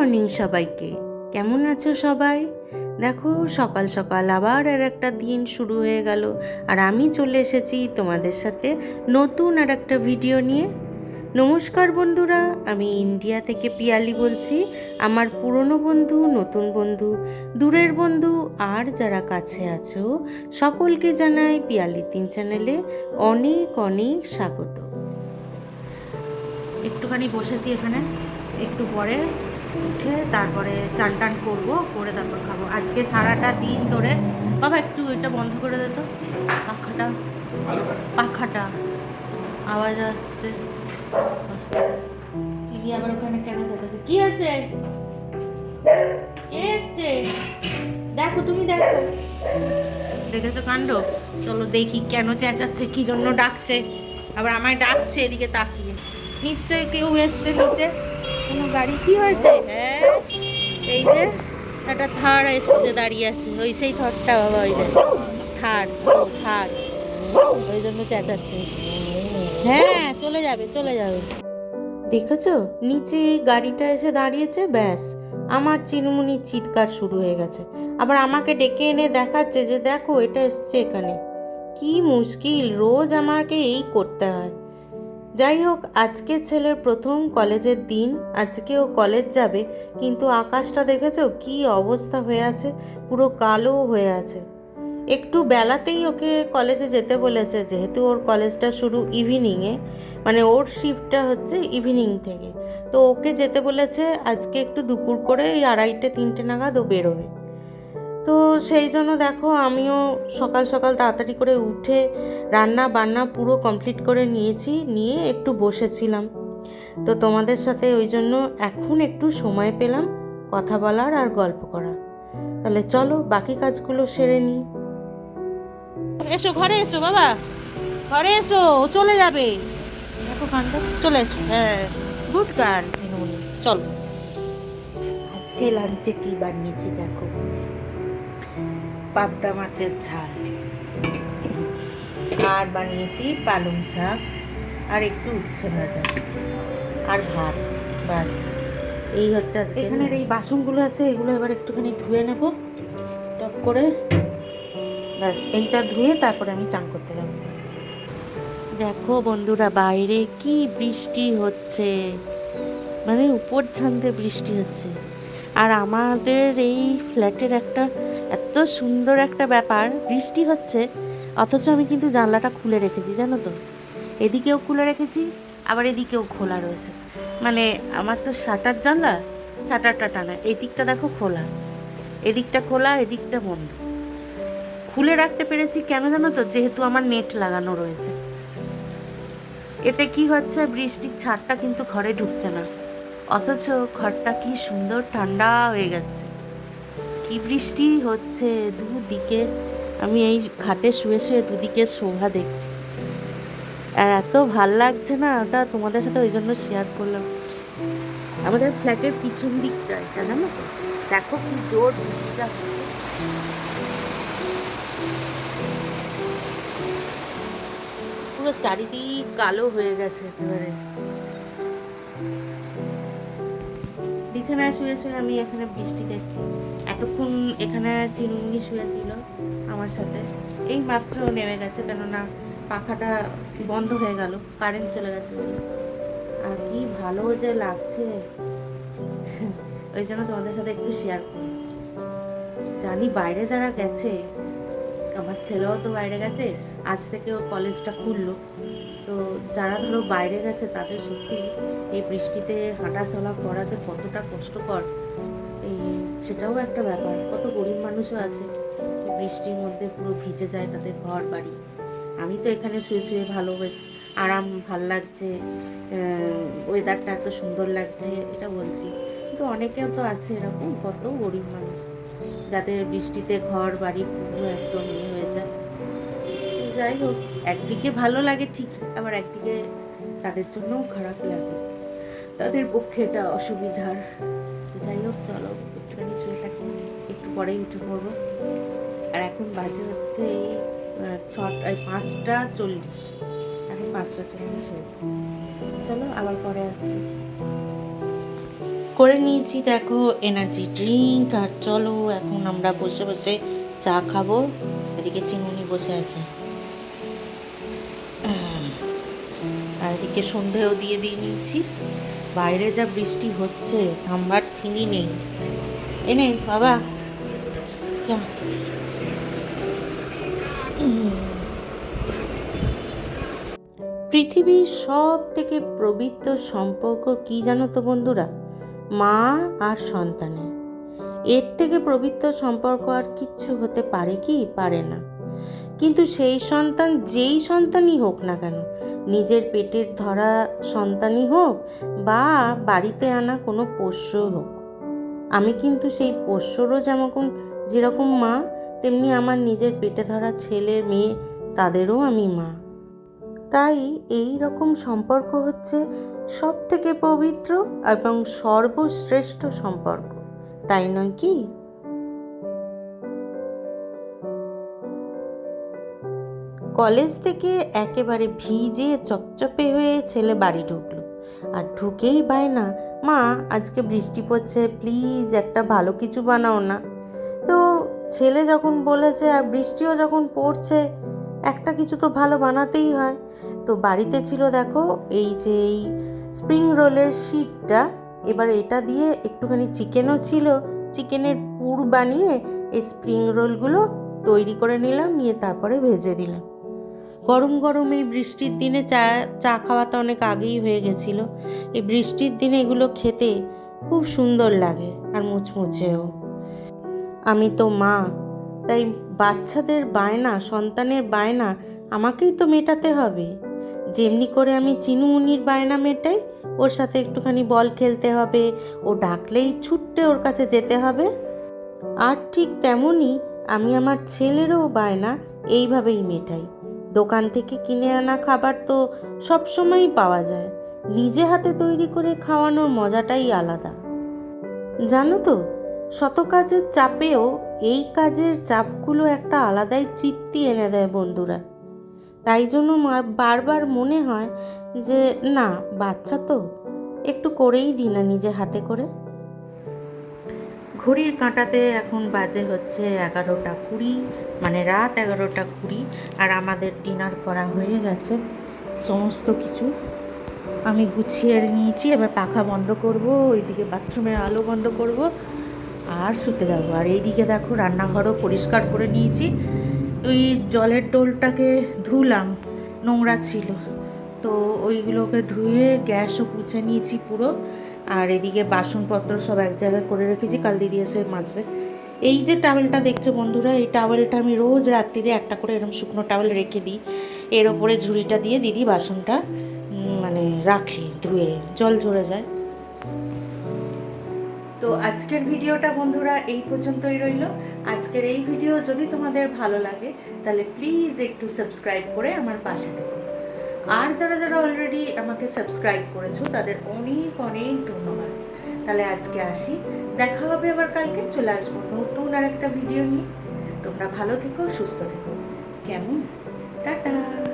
Morning সবাইকে। কেমন আছো সবাই? দেখো, সকাল সকাল আবার আর একটা দিন শুরু হয়ে গেল। আর আমি চলে এসেছি তোমাদের সাথে নতুন আর একটা ভিডিও নিয়ে। নমস্কার বন্ধুরা, আমি ইন্ডিয়া থেকে পিয়ালি বলছি। আমার পুরনো বন্ধু, নতুন বন্ধু, দূরের বন্ধু, আর যারা কাছে আছো, সকলকে জানাই পিয়ালি তিন চ্যানেলে অনেক অনেক স্বাগত। একটুখানি বসেছি এখানে, একটু পরে উঠে তারপরে চান টান করব, করে তারপর খাব। আজকে সারাটা দিন ধরে বাবা, একটু এটা বন্ধ করে দে তো। পাখাটা। পাখাটা। আওয়াজ আসছে। টিভি আবার ওখানে কেন যাচ্ছে কি আছে এসছে? দেখো, তুমি দেখো। দেখেছ কাণ্ড? চলো দেখি কেন চেঁচাচ্ছে, কি জন্য ডাকছে। আবার আমায় ডাকছে, এদিকে তাকিয়ে। নিশ্চয়ই কেউ এসছে নিচে। কোনো গাড়ি? কি হয়েছে? হ্যাঁ এই যে একটা থার এসছে দাঁড়িয়ে আছে। ওই সেই থারটা বাবা ওই থার ও থার। ওই জন্য চেঁচাচ্ছে। হ্যাঁ চলে যাবে চলে যাবে। দেখেছ? নিচে গাড়িটা এসে দাঁড়িয়েছে ব্যাস। আমার চিনুমুনির চিৎকার শুরু হয়ে গেছে। আবার আমাকে ডেকে এনে দেখাচ্ছে যে দেখো এটা এসছে এখানে। কি মুশকিল রোজ আমাকে এই করতে হয়। যাই হোক, আজকে ছেলের প্রথম কলেজের দিন আজকে ও কলেজ যাবে, কিন্তু আকাশটা দেখেছ কি অবস্থা হয়ে আছে? পুরো কালো হয়ে আছে। একটু বেলাতেই ওকে কলেজে যেতে বলেছে, যেহেতু ওর কলেজটা শুরু ইভিনিংয়ে মানে ওর শিফটটা হচ্ছে ইভিনিং থেকে। তো ওকে যেতে বলেছে, আজকে একটু দুপুর করে এই আড়াইটে, তিনটে নাগাদ ও বেরোবে। তো সেই জন্য দেখো আমিও সকাল সকাল তাড়াতাড়ি করে উঠে রান্না বান্না পুরো কমপ্লিট করে নিয়েছি নিয়ে একটু বসেছিলাম। তো তোমাদের সাথে ওই জন্য এখন একটু সময় পেলাম কথা বলার আর গল্প করা তাহলে চলো বাকি কাজগুলো সেরে নিই এসো ঘরে এসো বাবা। ঘরে এসো ও চলে যাবে। দেখো কাণ্ড। চলে এসো। হ্যাঁ গুড গার্ল চলো। আজকে লাঞ্চে কি বানিয়েছি দেখো। পাবদা মাছের ঝাল। আর বানিয়েছি পালং শাক, আর একটু উচ্ছে ভাজা, আর ভাত, বাস। এই হচ্ছে আজকে এখানের এই বাসনগুলো আছে, এগুলো এবার একটুখানি ধুয়ে নেব টপ করে। ব্যাস এইটা ধুয়ে তারপরে আমি চান করতে যাব। দেখো বন্ধুরা, বাইরে কি বৃষ্টি হচ্ছে। মানে উপর ছান্দে বৃষ্টি হচ্ছে। আর আমাদের এই ফ্ল্যাটের একটা এত সুন্দর একটা ব্যাপার, বৃষ্টি হচ্ছে, অথচ আমি কিন্তু জানলাটা খুলে রেখেছি, জানো তো। এদিকেও খুলে রেখেছি, আবার এদিকেও খোলা রয়েছে। মানে আমার তো শাটার জানলা, শাটারটা টানা এদিকটা দেখো খোলা। এদিকটা খোলা, এদিকটা বন্ধ। খুলে রাখতে পেরেছি কেন জানো তো? যেহেতু আমার নেট লাগানো রয়েছে। এতে কি হচ্ছে, বৃষ্টির ছাড়টা কিন্তু ঘরে ঢুকছে না। অথচ ঘরটা কি সুন্দর ঠান্ডা হয়ে যাচ্ছে কি বৃষ্টি হচ্ছে দুদিকে? আমি এই খাটে শুয়ে শুয়ে দুদিকে শোভা দেখছি। আর এত ভালো লাগছে না ওটা তোমাদের সাথে ওই জন্য শেয়ার করলাম। আমাদের ফ্ল্যাটের পিছন দিকটা এটা জানো দেখো কি জোর বৃষ্টিটা পুরো চারিদিক কালো হয়ে গেছে একেবারে। বিছানায় শুয়ে শুয়ে আমি এখানে বৃষ্টি দেখছি। এতক্ষণ এখানে চিনুমুনি শুয়েছিল আমার সাথে। এই মাত্র নেমে গেছে কেননা পাখাটা বন্ধ হয়ে গেল কারেন্ট চলে গেছে। আর কি ভালো যে লাগছে। ওই জন্য তোমাদের সাথে একটু শেয়ার করি। জানি বাইরে যারা গেছে, আমার ছেলেও তো বাইরে গেছে আজ থেকে ও কলেজটা খুললো। তো যারা ধরো বাইরে গেছে, তাদের সত্যি এই বৃষ্টিতে হাঁটা চলা করা যে কতটা কষ্টকর, এই সেটাও একটা ব্যাপার। কত গরিব মানুষও আছে, বৃষ্টির মধ্যে পুরো ভিজে যায় তাদের ঘর বাড়ি। আমি তো এখানে শুয়ে শুয়ে ভালো বেশ আরাম, ভালো লাগছে ওয়েদারটা এত সুন্দর লাগছে, এটা বলছি। কিন্তু অনেকেও তো আছে এরকম, কত গরিব মানুষ, যাদের বৃষ্টিতে ঘর বাড়ি পুরো একদম যাই হোক একদিকে ভালো লাগে ঠিক, আবার একদিকে তাদের জন্যও খারাপ লাগে। তাদের পক্ষে এটা অসুবিধার। যাই হোক চলো, একটুখানি একটু পরেই উঠে পড়ব। আর এখন বাজে হচ্ছে এই ছটা পাঁচটা চল্লিশ। এখন পাঁচটা চল্লিশ হয়েছে। চলো, আবার পরে আসছি। করে নিয়েছি, দেখো এনার্জি ড্রিঙ্ক আর চলো, এখন আমরা বসে বসে চা খাব। এদিকে চিমুনি বসে আছে। আর এদিকে সন্ধেও দিয়ে দিয়ে নিয়েছি। বাইরে যা বৃষ্টি হচ্ছে থামবার চিনি নেই। এনে বাবা। চা পৃথিবীর সব থেকে পবিত্র সম্পর্ক কি জানো তো বন্ধুরা? মা আর সন্তানের। এর থেকে পবিত্র সম্পর্ক আর কিচ্ছু হতে পারে কি? পারে না। কিন্তু সেই সন্তান যেই সন্তানই হোক না কেন, নিজের পেটের ধরা সন্তানই হোক বা বাড়িতে আনা কোনো পোষ্য হোক। আমি কিন্তু সেই পোষ্যরও যেমন যেরকম মা, তেমনি আমার নিজের পেটে ধরা ছেলে, মেয়ে, তাদেরও আমি মা। তাই এই রকম সম্পর্ক হচ্ছে সব থেকে পবিত্র এবং সর্বশ্রেষ্ঠ সম্পর্ক। তাই নয় কি? কলেজ থেকে একেবারে ভিজে চপচপে হয়ে ছেলে বাড়ি ঢুকলো। আর ঢুকেই বায়না মা, আজকে বৃষ্টি পড়ছে, প্লিজ একটা ভালো কিছু বানাও না। তো ছেলে যখন বলেছে, আর বৃষ্টিও যখন পড়ছে, একটা কিছু তো ভালো বানাতেই হয়। তো বাড়িতে ছিল, দেখো, এই যে এই স্প্রিং রোলের শিটটা। এবার এটা দিয়ে একটুখানি চিকেনও ছিল। চিকেনের পুর বানিয়ে এই স্প্রিং রোলগুলো তৈরি করে নিলাম, নিয়ে তারপরে ভেজে দিলাম। গরম গরম এই বৃষ্টির দিনে চা চা খাওয়াটা অনেক আগেই হয়ে গেছিল। এই বৃষ্টির দিনে এগুলো খেতে খুব সুন্দর লাগে আর মুচমুচেও। আমি তো মা, তাই বাচ্চাদের বায়না, সন্তানের বায়না আমাকেই তো মেটাতে হবে। যেমনি করে আমি চিনু চিনুমুনির বায়না মেটাই, ওর সাথে একটুখানি বল খেলতে হবে, ও ডাকলেই ছুটতে ওর কাছে যেতে হবে। আর ঠিক তেমনই আমি আমার ছেলেরও বায়না এইভাবেই মেটাই। দোকান থেকে কিনে আনা খাবার তো সবসময়ই পাওয়া যায়। নিজে হাতে তৈরি করে খাওয়ানোর মজাটাই আলাদা। জানো তো, শত কাজের চাপেও এই কাজের চাপগুলো একটা আলাদাই তৃপ্তি এনে দেয় বন্ধুরা। তাই জন্য বারবার মনে হয় যে, না, বাচ্চা তো, একটু করেই দিই না নিজে হাতে করে। ঘড়ির কাঁটাতে এখন বাজে হচ্ছে এগারোটা কুড়ি মানে রাত এগারোটা কুড়ি, আর আমাদের ডিনার করা হয়ে গেছে। সমস্ত কিছু আমি গুছিয়ে নিয়েছি, এবার পাখা বন্ধ করব, ওইদিকে বাথরুমের আলো বন্ধ করব, আর শুতে যাব। আর এইদিকে দেখো রান্নাঘরও পরিষ্কার করে নিয়েছি। ওই জলের ডোলটাকে ধুলাম, নোংরা ছিল। তো ওইগুলোকে ধুয়ে গ্যাসও পুছে নিয়েছি পুরো। আর এদিকে বাসনপত্র সব এক জায়গায় করে রেখেছি, কাল দিদি এসে মাজবে। এই যে টাওয়েলটা দেখছ বন্ধুরা, এই টাওয়েলটা আমি রোজ রাত্রিরে একটা করে এরকম শুকনো টাওয়েল রেখে দিই। এর ওপরে ঝুড়িটা দিয়ে দিদি বাসনটা মানে রাখে, ধুয়ে, জল ঝরে যায়। তো আজকের ভিডিওটা বন্ধুরা এই পর্যন্তই রইল। আজকের এই ভিডিও যদি তোমাদের ভালো লাগে, তাহলে প্লিজ একটু সাবস্ক্রাইব করে আমার পাশে থেকো। আর যারা যারা অলরেডি আমাকে সাবস্ক্রাইব করেছ, তাদের অনেক অনেক ধন্যবাদ। তাহলে আজকে আসি। দেখা হবে আবার কালকে, চলে আসব নতুন আর একটা ভিডিও নিয়ে। তোমরা ভালো থেকো, সুস্থ থেকো। কেমন? টাটা!